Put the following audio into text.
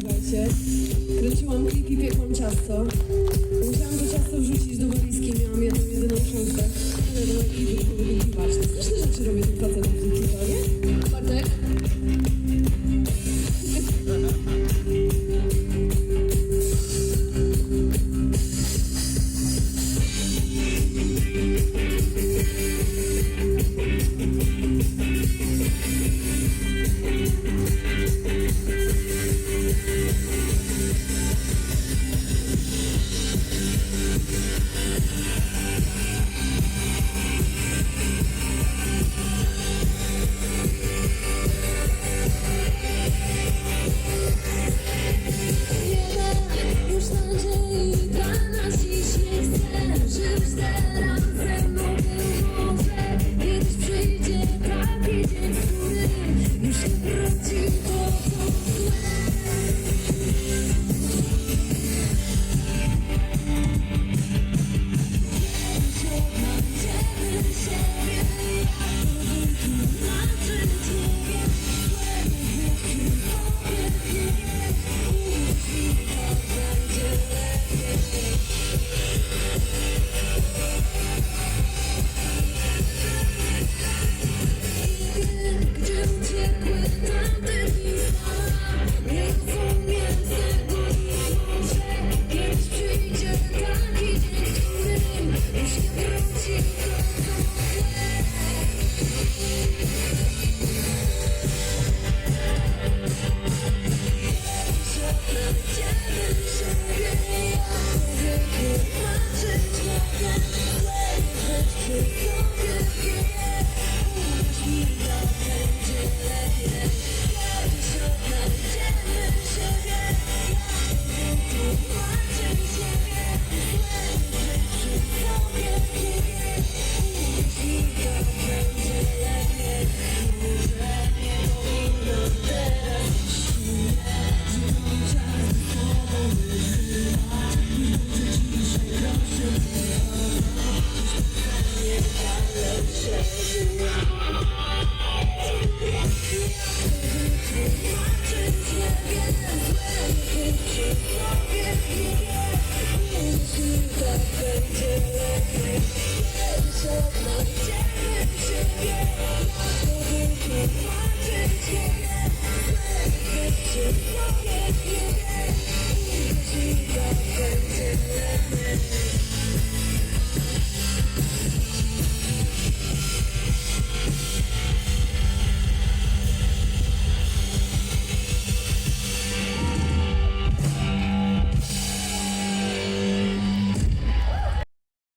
słuchajcie. Kręciłam kliki, piekłam ciasto. Musiałam to ciasto wrzucić do walizki, miałam jedną, jedyną książkę. Nie wiadomo, no, jaki był powinien kiwać. Straszne rzeczy robię tym facetom w tym nie?